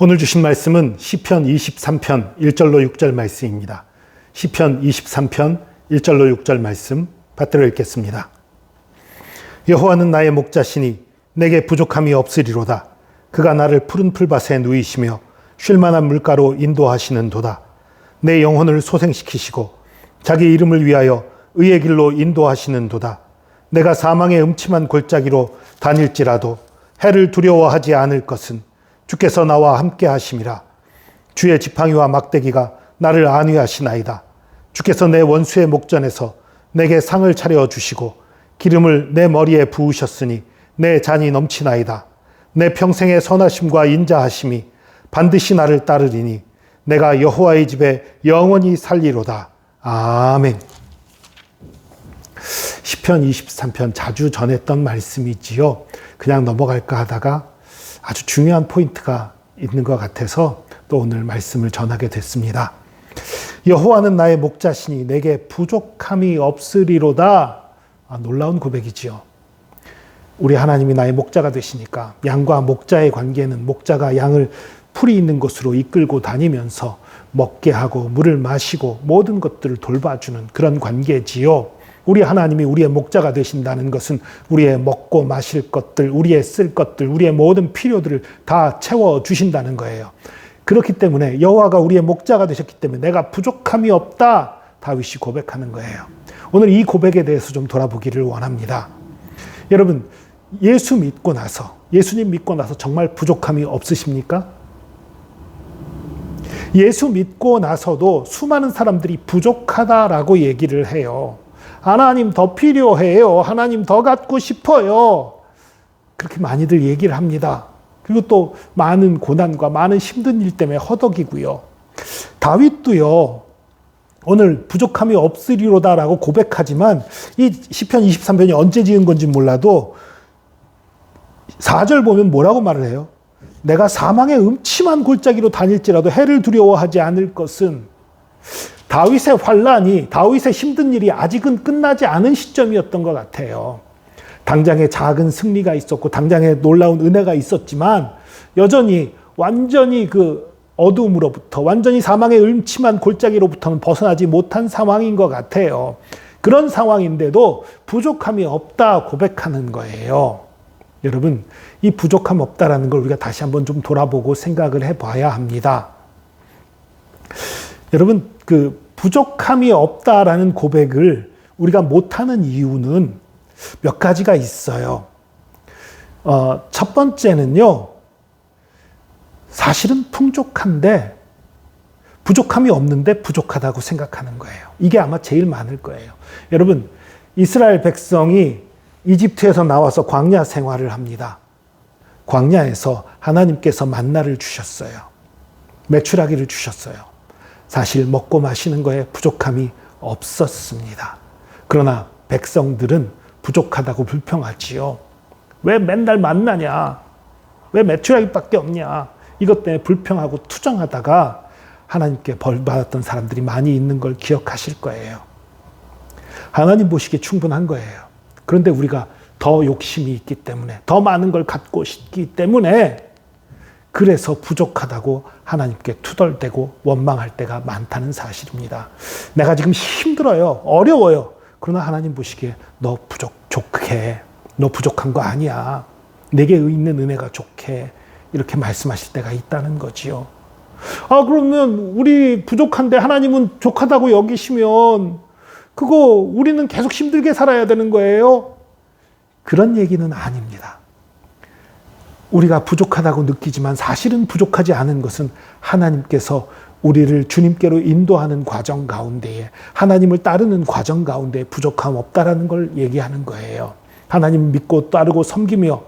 오늘 주신 말씀은 시편 23편 1절로 6절 말씀입니다. 시편 23편 1절로 6절 말씀 받들어 읽겠습니다. 여호와는 나의 목자시니 내게 부족함이 없으리로다. 그가 나를 푸른 풀밭에 누이시며 쉴 만한 물가로 인도하시는 도다. 내 영혼을 소생시키시고 자기 이름을 위하여 의의 길로 인도하시는 도다. 내가 사망의 음침한 골짜기로 다닐지라도 해를 두려워하지 않을 것은 주께서 나와 함께 하심이라. 주의 지팡이와 막대기가 나를 안위하시나이다. 주께서 내 원수의 목전에서 내게 상을 차려 주시고 기름을 내 머리에 부으셨으니 내 잔이 넘치나이다. 내 평생의 선하심과 인자하심이 반드시 나를 따르리니 내가 여호와의 집에 영원히 살리로다. 아멘. 시편 23편 자주 전했던 말씀이지요. 그냥 넘어갈까 하다가 아주 중요한 포인트가 있는 것 같아서 또 오늘 말씀을 전하게 됐습니다. 여호와는 나의 목자시니 내게 부족함이 없으리로다. 아, 놀라운 고백이지요. 우리 하나님이 나의 목자가 되시니까 양과 목자의 관계는 목자가 양을 풀이 있는 곳으로 이끌고 다니면서 먹게 하고 물을 마시고 모든 것들을 돌봐주는 그런 관계지요. 우리 하나님이 우리의 목자가 되신다는 것은 우리의 먹고 마실 것들, 우리의 쓸 것들, 우리의 모든 필요들을 다 채워 주신다는 거예요. 그렇기 때문에 여호와가 우리의 목자가 되셨기 때문에 내가 부족함이 없다 다윗이 고백하는 거예요. 오늘 이 고백에 대해서 좀 돌아보기를 원합니다. 여러분 예수 믿고 나서 예수님 믿고 나서 정말 부족함이 없으십니까? 예수 믿고 나서도 수많은 사람들이 부족하다라고 얘기를 해요. 하나님 더 필요해요. 하나님 더 갖고 싶어요. 그렇게 많이들 얘기를 합니다. 그리고 또 많은 고난과 많은 힘든 일 때문에 허덕이고요. 다윗도요. 오늘 부족함이 없으리로다라고 고백하지만 이 시편 23편이 언제 지은 건지 몰라도 4절 보면 뭐라고 말을 해요? 내가 사망의 음침한 골짜기로 다닐지라도 해를 두려워하지 않을 것은 다윗의 환란이 다윗의 힘든 일이 아직은 끝나지 않은 시점이었던 것 같아요. 당장에 작은 승리가 있었고 당장에 놀라운 은혜가 있었지만 여전히 완전히 그 어둠으로부터 완전히 사망의 음침한 골짜기로부터는 벗어나지 못한 상황인 것 같아요. 그런 상황인데도 부족함이 없다 고백하는 거예요. 여러분, 이 부족함 없다라는 걸 우리가 다시 한번 좀 돌아보고 생각을 해 봐야 합니다. 여러분, 그 부족함이 없다라는 고백을 우리가 못하는 이유는 몇 가지가 있어요. 어, 첫 번째는요, 사실은 풍족한데, 부족함이 없는데 부족하다고 생각하는 거예요. 이게 아마 제일 많을 거예요. 여러분, 이스라엘 백성이 이집트에서 나와서 광야 생활을 합니다. 광야에서 하나님께서 만나를 주셨어요. 매출하기를 주셨어요. 사실 먹고 마시는 거에 부족함이 없었습니다. 그러나 백성들은 부족하다고 불평하지요. 왜 맨날 만나냐? 왜 매출하기밖에 없냐? 이것 때문에 불평하고 투정하다가 하나님께 벌 받았던 사람들이 많이 있는 걸 기억하실 거예요. 하나님 보시기에 충분한 거예요. 그런데 우리가 더 욕심이 있기 때문에, 더 많은 걸 갖고 싶기 때문에, 그래서 부족하다고 하나님께 투덜대고 원망할 때가 많다는 사실입니다. 내가 지금 힘들어요. 어려워요. 그러나 하나님 보시기에 너 부족, 좋게. 너 부족한 거 아니야. 내게 있는 은혜가 좋게. 이렇게 말씀하실 때가 있다는 거지요. 아, 그러면 우리 부족한데 하나님은 족하다고 여기시면 그거 우리는 계속 힘들게 살아야 되는 거예요? 그런 얘기는 아닙니다. 우리가 부족하다고 느끼지만 사실은 부족하지 않은 것은 하나님께서 우리를 주님께로 인도하는 과정 가운데에 하나님을 따르는 과정 가운데 부족함 없다라는 걸 얘기하는 거예요. 하나님 믿고 따르고 섬기며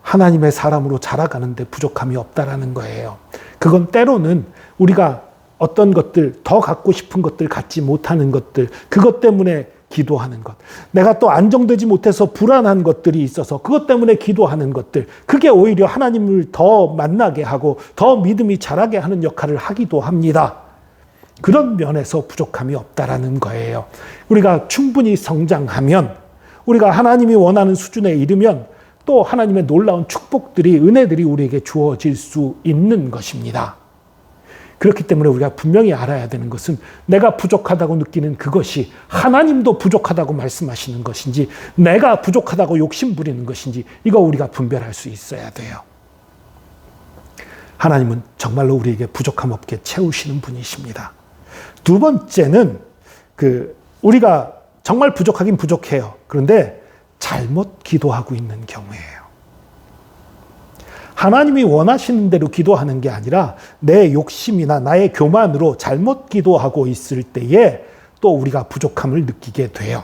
하나님의 사람으로 자라가는데 부족함이 없다라는 거예요. 그건 때로는 우리가 어떤 것들, 더 갖고 싶은 것들 갖지 못하는 것들, 그것 때문에 기도하는 것. 내가 또 안정되지 못해서 불안한 것들이 있어서 그것 때문에 기도하는 것들. 그게 오히려 하나님을 더 만나게 하고 더 믿음이 자라게 하는 역할을 하기도 합니다. 그런 면에서 부족함이 없다라는 거예요. 우리가 충분히 성장하면 우리가 하나님이 원하는 수준에 이르면 또 하나님의 놀라운 축복들이 은혜들이 우리에게 주어질 수 있는 것입니다. 그렇기 때문에 우리가 분명히 알아야 되는 것은 내가 부족하다고 느끼는 그것이 하나님도 부족하다고 말씀하시는 것인지 내가 부족하다고 욕심 부리는 것인지 이거 우리가 분별할 수 있어야 돼요. 하나님은 정말로 우리에게 부족함 없게 채우시는 분이십니다. 두 번째는 그 우리가 정말 부족하긴 부족해요. 그런데 잘못 기도하고 있는 경우예요. 하나님이 원하시는 대로 기도하는 게 아니라 내 욕심이나 나의 교만으로 잘못 기도하고 있을 때에 또 우리가 부족함을 느끼게 돼요.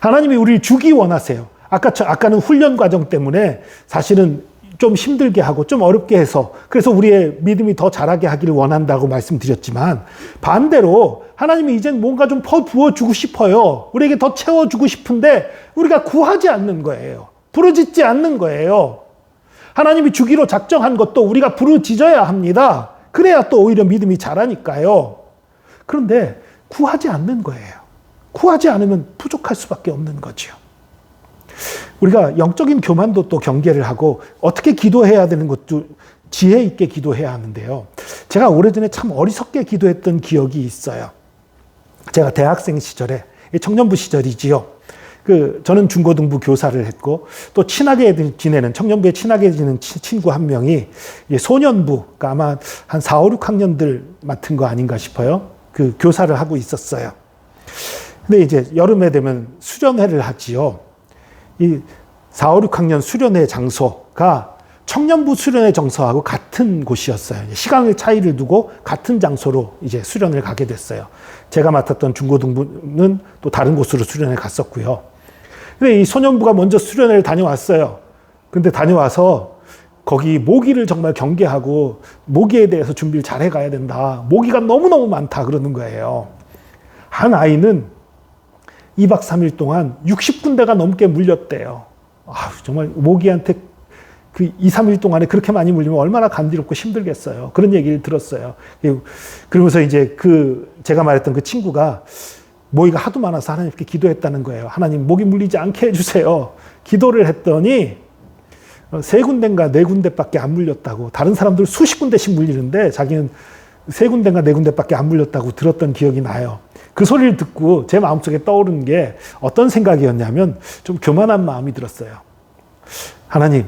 하나님이 우리를 주기 원하세요. 아까, 아까는 훈련 과정 때문에 사실은 좀 힘들게 하고 좀 어렵게 해서 그래서 우리의 믿음이 더 자라게 하기를 원한다고 말씀드렸지만 반대로 하나님이 이젠 뭔가 좀 부어 주고 싶어요. 우리에게 더 채워 주고 싶은데 우리가 구하지 않는 거예요. 부르짖지 않는 거예요. 하나님이 주기로 작정한 것도 우리가 부르짖어야 합니다. 그래야 또 오히려 믿음이 자라니까요. 그런데 구하지 않는 거예요. 구하지 않으면 부족할 수밖에 없는 거죠. 우리가 영적인 교만도 또 경계를 하고 어떻게 기도해야 되는 것도 지혜 있게 기도해야 하는데요. 제가 오래전에 참 어리석게 기도했던 기억이 있어요. 제가 대학생 시절에 청년부 시절이지요. 그 저는 중고등부 교사를 했고 또 친하게 지내는 청년부에 친하게 지내는 친구 한 명이 소년부 그러니까 아마 한 4, 5, 6학년들 맡은 거 아닌가 싶어요. 그 교사를 하고 있었어요. 근데 이제 여름에 되면 수련회를 하지요. 이 4, 5, 6학년 수련회 장소가 청년부 수련회 정서하고 같은 곳이었어요. 시간의 차이를 두고 같은 장소로 이제 수련을 가게 됐어요. 제가 맡았던 중고등부는 또 다른 곳으로 수련을 갔었고요. 근데 이 소년부가 먼저 수련회를 다녀왔어요. 근데 다녀와서 거기 모기를 정말 경계하고 모기에 대해서 준비를 잘 해가야 된다. 모기가 너무너무 많다. 그러는 거예요. 한 아이는 2박 3일 동안 60군데가 넘게 물렸대요. 아, 정말 모기한테 그 2, 3일 동안에 그렇게 많이 물리면 얼마나 간지럽고 힘들겠어요. 그런 얘기를 들었어요. 그러면서 이제 그 제가 말했던 그 친구가 모기가 하도 많아서 하나님께 기도했다는 거예요. 하나님 모기 물리지 않게 해주세요. 기도를 했더니 세 군데인가 네 군데밖에 안 물렸다고. 다른 사람들 수십 군데씩 물리는데 자기는 세 군데인가 네 군데밖에 안 물렸다고 들었던 기억이 나요. 그 소리를 듣고 제 마음속에 떠오른 게 어떤 생각이었냐면 좀 교만한 마음이 들었어요. 하나님,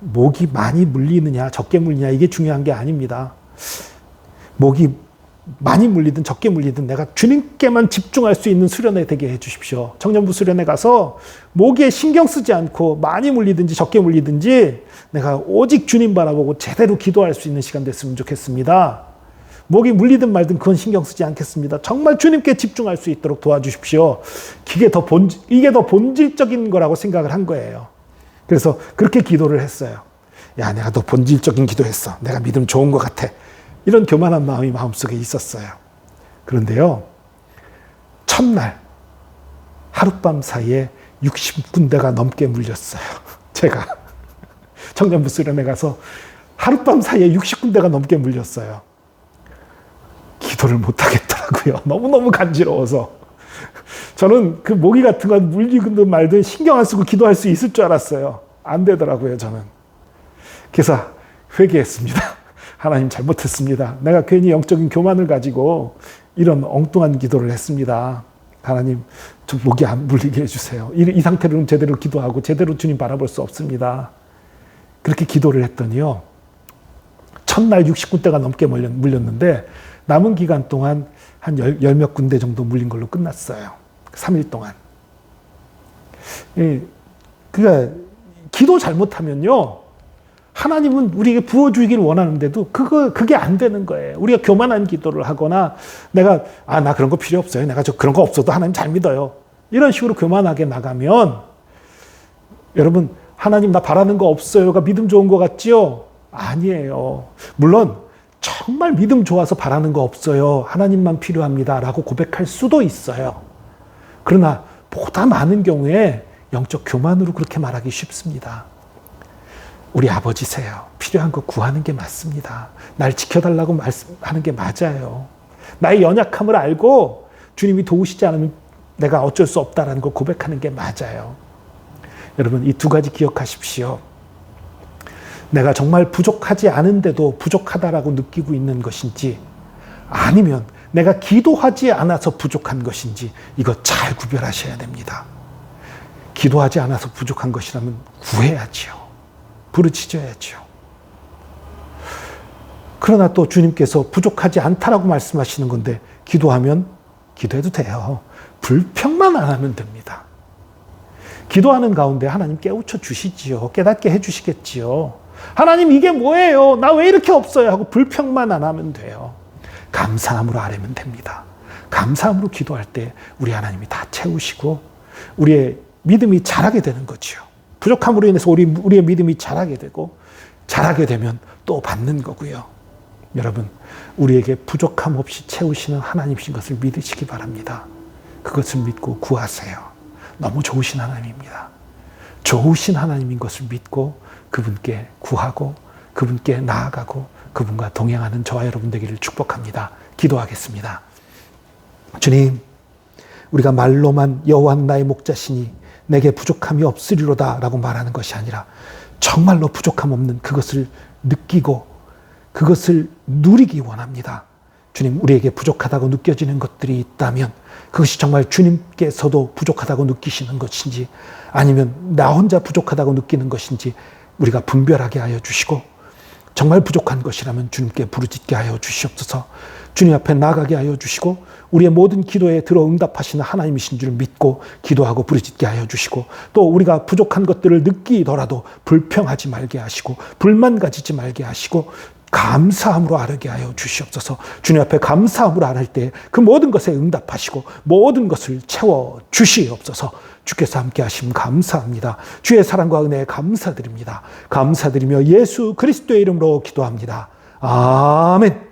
목이 많이 물리느냐, 적게 물리냐, 이게 중요한 게 아닙니다. 목이 많이 물리든 적게 물리든 내가 주님께만 집중할 수 있는 수련회 되게 해 주십시오. 청년부 수련회 가서 모기에 신경 쓰지 않고 많이 물리든지 적게 물리든지 내가 오직 주님 바라보고 제대로 기도할 수 있는 시간 됐으면 좋겠습니다. 목이 물리든 말든 그건 신경 쓰지 않겠습니다. 정말 주님께 집중할 수 있도록 도와주십시오. 이게 더 본, 이게 더 본질적인 거라고 생각을 한 거예요. 그래서 그렇게 기도를 했어요. 야, 내가 더 본질적인 기도했어. 내가 믿음 좋은 것 같아. 이런 교만한 마음이 마음속에 있었어요. 그런데요, 첫날, 하룻밤 사이에 60군데가 넘게 물렸어요. 제가 청년부 수련회 가서 하룻밤 사이에 60군데가 넘게 물렸어요. 기도를 못 하겠더라고요. 너무너무 간지러워서. 저는 그 모기 같은 건 물리든 말든 신경 안 쓰고 기도할 수 있을 줄 알았어요. 안 되더라고요, 저는. 그래서 회개했습니다. 하나님 잘못했습니다. 내가 괜히 영적인 교만을 가지고 이런 엉뚱한 기도를 했습니다. 하나님, 좀 목이 안 물리게 해주세요. 이, 이 상태로는 제대로 기도하고 제대로 주님 바라볼 수 없습니다. 그렇게 기도를 했더니요. 첫날 60군데가 넘게 물렸는데 남은 기간 동안 한 열, 열몇 군데 정도 물린 걸로 끝났어요. 3일 동안. 예, 그러니까 기도 잘못하면요. 하나님은 우리에게 부어주기를 원하는데도 그거, 그게 안 되는 거예요. 우리가 교만한 기도를 하거나 내가, 아, 나 그런 거 필요 없어요. 내가 저 그런 거 없어도 하나님 잘 믿어요. 이런 식으로 교만하게 나가면 여러분, 하나님 나 바라는 거 없어요가 믿음 좋은 거 같지요? 아니에요. 물론 정말 믿음 좋아서 바라는 거 없어요. 하나님만 필요합니다. 라고 고백할 수도 있어요. 그러나 보다 많은 경우에 영적 교만으로 그렇게 말하기 쉽습니다. 우리 아버지세요. 필요한 거 구하는 게 맞습니다. 날 지켜달라고 말씀하는 게 맞아요. 나의 연약함을 알고 주님이 도우시지 않으면 내가 어쩔 수 없다라는 걸 고백하는 게 맞아요. 여러분, 이 두 가지 기억하십시오. 내가 정말 부족하지 않은데도 부족하다라고 느끼고 있는 것인지, 아니면 내가 기도하지 않아서 부족한 것인지, 이거 잘 구별하셔야 됩니다. 기도하지 않아서 부족한 것이라면 구해야지요. 부르짖어야지요. 그러나 또 주님께서 부족하지 않다라고 말씀하시는 건데 기도하면 기도해도 돼요. 불평만 안 하면 됩니다. 기도하는 가운데 하나님 깨우쳐 주시지요. 깨닫게 해 주시겠지요. 하나님 이게 뭐예요? 나 왜 이렇게 없어요? 하고 불평만 안 하면 돼요. 감사함으로 아뢰면 됩니다. 감사함으로 기도할 때 우리 하나님이 다 채우시고 우리의 믿음이 자라게 되는 거지요. 부족함으로 인해서 우리, 우리의 믿음이 자라게 되고 자라게 되면 또 받는 거고요. 여러분, 우리에게 부족함 없이 채우시는 하나님이신 것을 믿으시기 바랍니다. 그것을 믿고 구하세요. 너무 좋으신 하나님입니다. 좋으신 하나님인 것을 믿고 그분께 구하고 그분께 나아가고 그분과 동행하는 저와 여러분 되기를 축복합니다. 기도하겠습니다. 주님, 우리가 말로만 여호와는 나의 목자시니 내게 부족함이 없으리로다 라고 말하는 것이 아니라 정말로 부족함 없는 그것을 느끼고 그것을 누리기 원합니다. 주님, 우리에게 부족하다고 느껴지는 것들이 있다면 그것이 정말 주님께서도 부족하다고 느끼시는 것인지 아니면 나 혼자 부족하다고 느끼는 것인지 우리가 분별하게 하여 주시고 정말 부족한 것이라면 주님께 부르짖게 하여 주시옵소서 주님 앞에 나가게 하여 주시고 우리의 모든 기도에 들어 응답하시는 하나님이신 줄 믿고 기도하고 부르짖게 하여 주시고 또 우리가 부족한 것들을 느끼더라도 불평하지 말게 하시고 불만 가지지 말게 하시고 감사함으로 아르게 하여 주시옵소서. 주님 앞에 감사함으로 아를 때그 모든 것에 응답하시고 모든 것을 채워 주시옵소서. 주께서 함께 하심 감사합니다. 주의 사랑과 은혜에 감사드립니다. 감사드리며 예수 그리스도의 이름으로 기도합니다. 아멘.